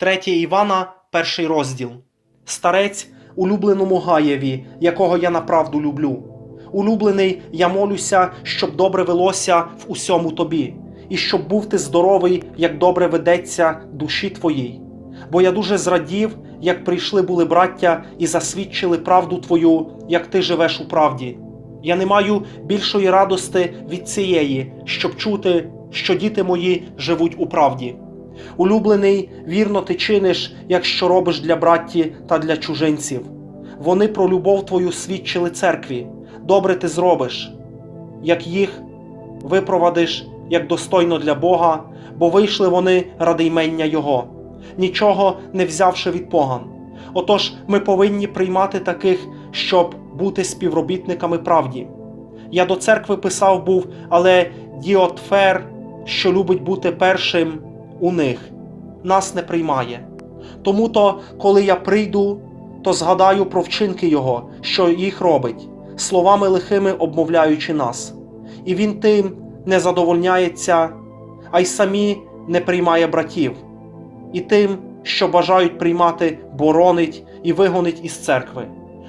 3 Івана, перший розділ. Старець улюбленому Гаєві, якого я направду люблю. Улюблений, я молюся, щоб добре велося в усьому тобі, і щоб був ти здоровий, як добре ведеться душі твоїй. Бо я дуже зрадів, як прийшли були браття і засвідчили правду твою, як ти живеш у правді. Я не маю більшої радости від цієї, щоб чути, що діти мої живуть у правді. Улюблений, вірно ти чиниш, якщо робиш для братті та для чужинців. Вони про любов твою свідчили церкві. Добре ти зробиш, як їх випровадиш, як достойно для Бога, бо вийшли вони ради ймення Його, нічого не взявши від поган. Отож, ми повинні приймати таких, щоб бути співробітниками правді. Я до церкви писав був, але Діотфер, що любить бути першим у них, нас не приймає. Тому то, коли я прийду, то згадаю про вчинки його, що їх робить, словами лихими обмовляючи нас. І він тим не задовольняється, а й самі не приймає братів, і тим, що бажають приймати, боронить і вигонить із церкви.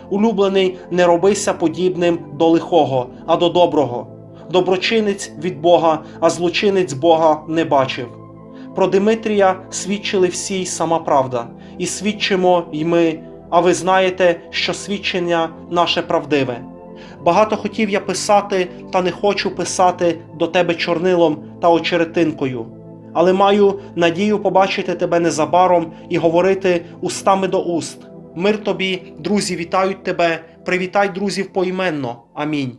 Улюблений, не робися подібним до лихого, а до доброго. Доброчинець від Бога, а злочинець Бога не бачив. Про Димитрія свідчили всі й сама правда, і свідчимо й ми, а ви знаєте, що свідчення наше правдиве. Багато хотів я писати, та не хочу писати до тебе чорнилом та очеретинкою. Але маю надію побачити тебе незабаром і говорити устами до уст. Мир тобі, друзі, вітають тебе, привітай друзів поіменно. Амінь.